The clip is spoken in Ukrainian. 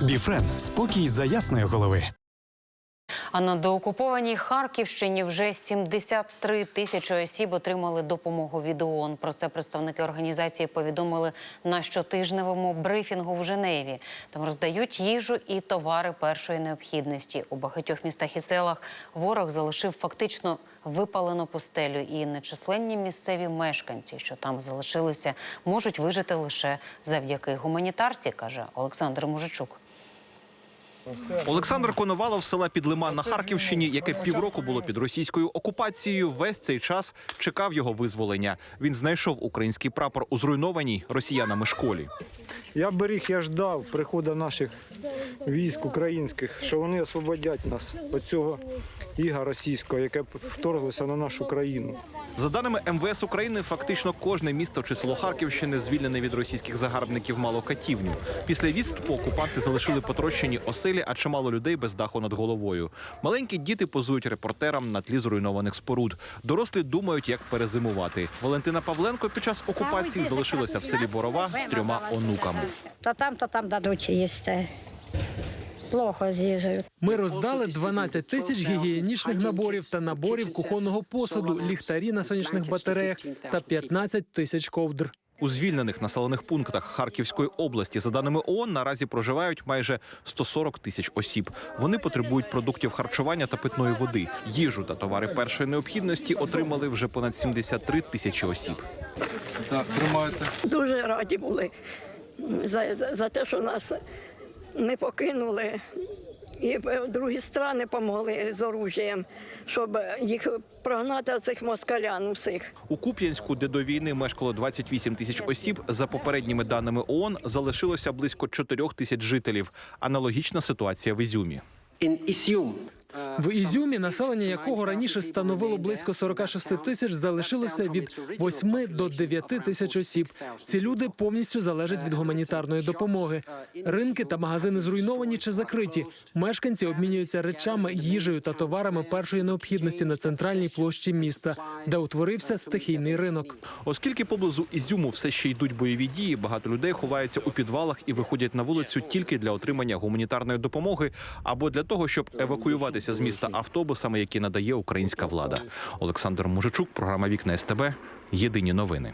Біфрен спокій за ясної голови. А на доокупованій Харківщині вже 73 тисячі осіб отримали допомогу від ООН. Про це представники організації повідомили на щотижневому брифінгу в Женеві. Там роздають їжу і товари першої необхідності. У багатьох містах і селах ворог залишив фактично випалену пустелю, і нечисленні місцеві мешканці, що там залишилися, можуть вижити лише завдяки гуманітарці, каже Олександр Мужичук. Олександр Коновалов з села Підлиман на Харківщині, яке півроку було під російською окупацією, весь цей час чекав його визволення. Він знайшов український прапор у зруйнованій росіянами школі. Я беріг, я ждав приходу наших військ українських, що вони освободять нас від цього іга російського, яке вторглося на нашу країну. За даними МВС України, фактично кожне місто чи село Харківщини звільнене від російських загарбників мало катівню. Після відступу окупанти залишили потрощені оселі, а чимало людей без даху над головою. Маленькі діти позують репортерам на тлі зруйнованих споруд. Дорослі думають, як перезимувати. Валентина Павленко під час окупації залишилася в селі Борова з трьома онуками. То там, то там дадуть їсти. Плохо з їжею. Ми роздали 12 тисяч гігієнічних наборів та наборів кухонного посуду, ліхтарі на сонячних батареях та 15 тисяч ковдр. У звільнених населених пунктах Харківської області, за даними ООН, наразі проживають майже 140 тисяч осіб. Вони потребують продуктів харчування та питної води. Їжу та товари першої необхідності отримали вже понад 73 тисячі осіб. Дуже раді були за, за, за те, що нас не покинули. І другі страни допомогли з оружієм, щоб їх прогнати цих москалян усіх. У Куп'янську, де до війни мешкало 28 тисяч осіб, за попередніми даними ООН, залишилося близько 4 тисяч жителів. Аналогічна ситуація в Ізюмі. В Ізюмі, населення якого раніше становило близько 46 тисяч, залишилося від 8 до 9 тисяч осіб. Ці люди повністю залежать від гуманітарної допомоги. Ринки та магазини зруйновані чи закриті. Мешканці обмінюються речами, їжею та товарами першої необхідності на центральній площі міста, де утворився стихійний ринок. Оскільки поблизу Ізюму все ще йдуть бойові дії, багато людей ховаються у підвалах і виходять на вулицю тільки для отримання гуманітарної допомоги або для того, щоб евакуюватися з міста автобусами, які надає українська влада. Олександр Мужичук, програма Вікна СТБ. Єдині новини.